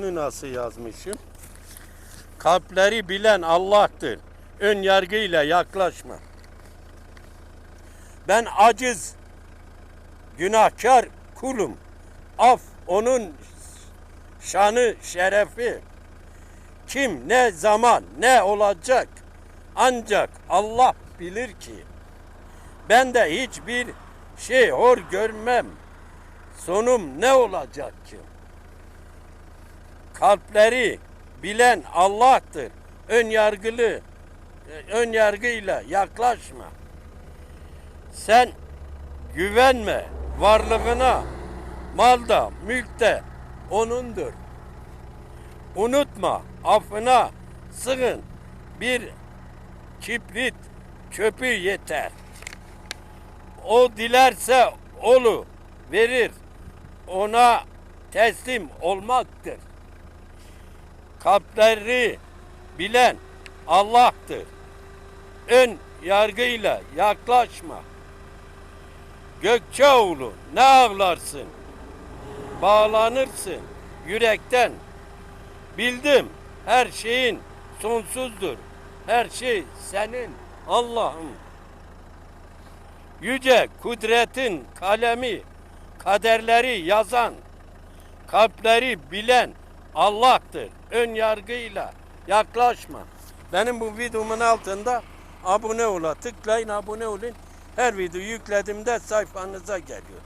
bunu nasıl yazmışım? Kalpleri bilen Allah'tır. Ön yargıyla yaklaşma. Ben aciz, günahkar kulum. Af onun şanı, şerefi. Kim, ne zaman, ne olacak ancak Allah bilir ki. Ben de hiçbir şey hor görmem. Sonum ne olacak ki? Kalpleri bilen Allah'tır. Ön yargılı, ön yargıyla yaklaşma. Sen güvenme varlığına, malda, mülkte onundur. Unutma affına sığın bir kibrit çöpü yeter. O dilerse olu verir. Ona teslim olmaktır. Kalpleri bilen Allah'tır. Ön yargıyla yaklaşma. Gökçeoğlu ne ağlarsın? Bağlanırsın yürekten. Bildim her şeyin sonsuzdur. Her şey senin Allah'ım. Yüce kudretin kalemi, kaderleri yazan, kalpleri bilen Allah'tır. Ön yargıyla yaklaşma. Benim bu videomun altında abone ola, tıklayın abone olun. Her video yüklediğimde sayfanıza geliyor.